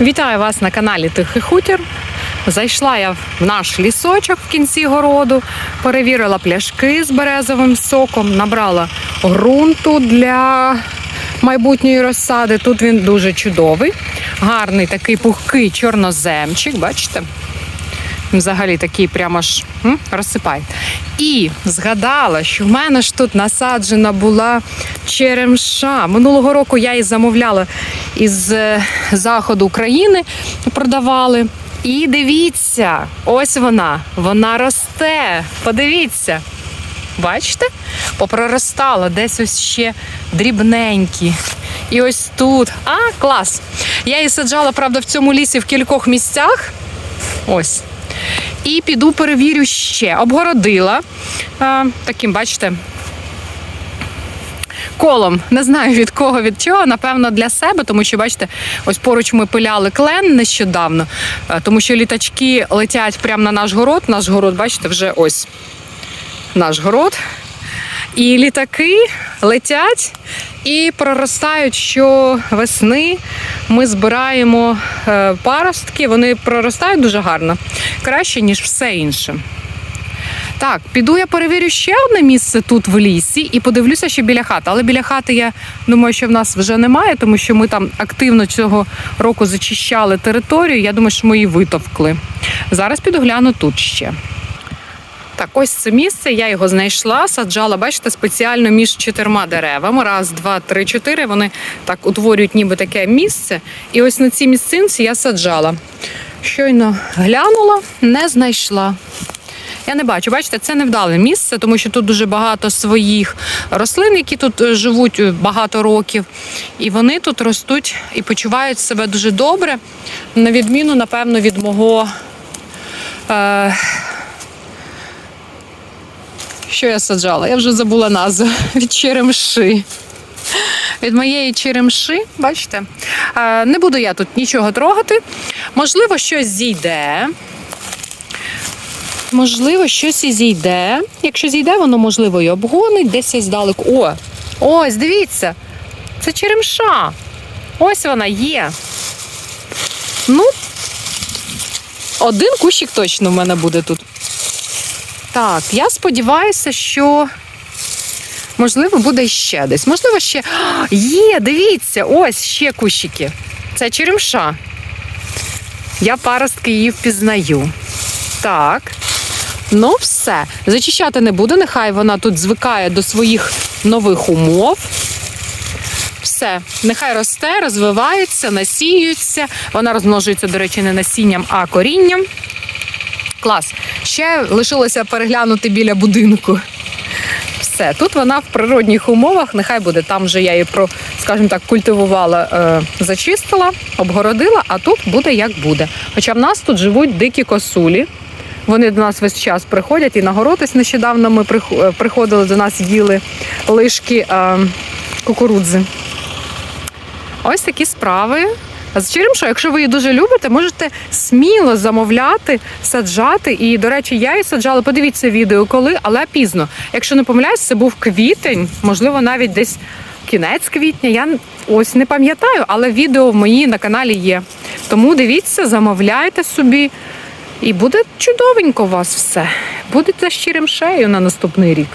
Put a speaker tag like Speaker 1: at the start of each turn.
Speaker 1: Вітаю вас на каналі Тихий Хутір. Зайшла я в наш лісочок в кінці городу, перевірила пляшки з березовим соком, набрала ґрунту для майбутньої розсади. Тут він дуже чудовий, гарний такий пухкий чорноземчик, бачите? Взагалі такий прямо ж м, розсипає. І згадала, що в мене ж тут насаджена була черемша. Минулого року я її замовляла із е, заходу України, продавали. І дивіться, ось вона, вона росте. Подивіться. Бачите? Попроростала десь ось ще дрібненькі. І ось тут. А, клас! Я її саджала, правда, в цьому лісі в кількох місцях. Ось. І піду перевірю ще. Обгородила а, таким, бачите, колом. Не знаю від кого, від чого. Напевно, для себе, тому що, бачите, ось поруч ми пиляли клен нещодавно, тому що літачки летять прямо на наш город. Наш город, бачите, вже ось наш город. І літаки летять і проростають щовесни. Ми збираємо е, паростки, вони проростають дуже гарно, краще, ніж все інше. Так, піду я перевірю ще одне місце тут в лісі і подивлюся, що біля хати. Але біля хати я думаю, що в нас вже немає, тому що ми там активно цього року зачищали територію. Я думаю, що ми її витовкли. Зараз піду гляну тут ще. Так, ось це місце. Я його знайшла, саджала, бачите, спеціально між чотирма деревами. Раз, два, три, чотири. Вони так утворюють ніби таке місце. І ось на цій місцинці я саджала. Щойно глянула, не знайшла. Я не бачу, бачите, це невдале місце, тому що тут дуже багато своїх рослин, які тут е, живуть е, багато років. І вони тут ростуть і почувають себе дуже добре, на відміну, напевно, від мого. Е- що я саджала? Я вже забула назву від черемши. Від моєї черемши, бачите? Е, Не буду я тут нічого трогати. Можливо, щось зійде. Можливо, щось і зійде. Якщо зійде, воно можливо і обгонить, десь ось здалеку. О! Ось, дивіться! Це черемша. Ось вона є. Ну, один кущик точно в мене буде тут. Так, я сподіваюся, що можливо буде ще десь. Можливо, ще. Є, дивіться, ось ще кущики. Це черемша. Я паростки її впізнаю. Так. Ну, все. Зачищати не буду, нехай вона тут звикає до своїх нових умов. Все, нехай росте, розвивається, насіюється. Вона розмножується, до речі, не насінням, а корінням. Клас. Ще лишилося переглянути біля будинку. Все, тут вона в природних умовах, нехай буде. Там вже я її про, скажімо так, культивувала, е, зачистила, обгородила, а тут буде як буде. Хоча в нас тут живуть дикі косулі. Вони до нас весь час приходять і на город нещодавно ми е, приходили до нас, їли лишки е, кукурудзи. Ось такі справи. А з черемшою, якщо ви її дуже любите, можете сміло замовляти, саджати. І, до речі, я її саджала. Подивіться відео, коли, але пізно. Якщо не помиляюсь, це був квітень, можливо, навіть десь кінець квітня. Я ось не пам'ятаю, але відео в моїй на каналі є. Тому дивіться, замовляйте собі, і буде чудовенько у вас все. Будете щирим шею на наступний рік.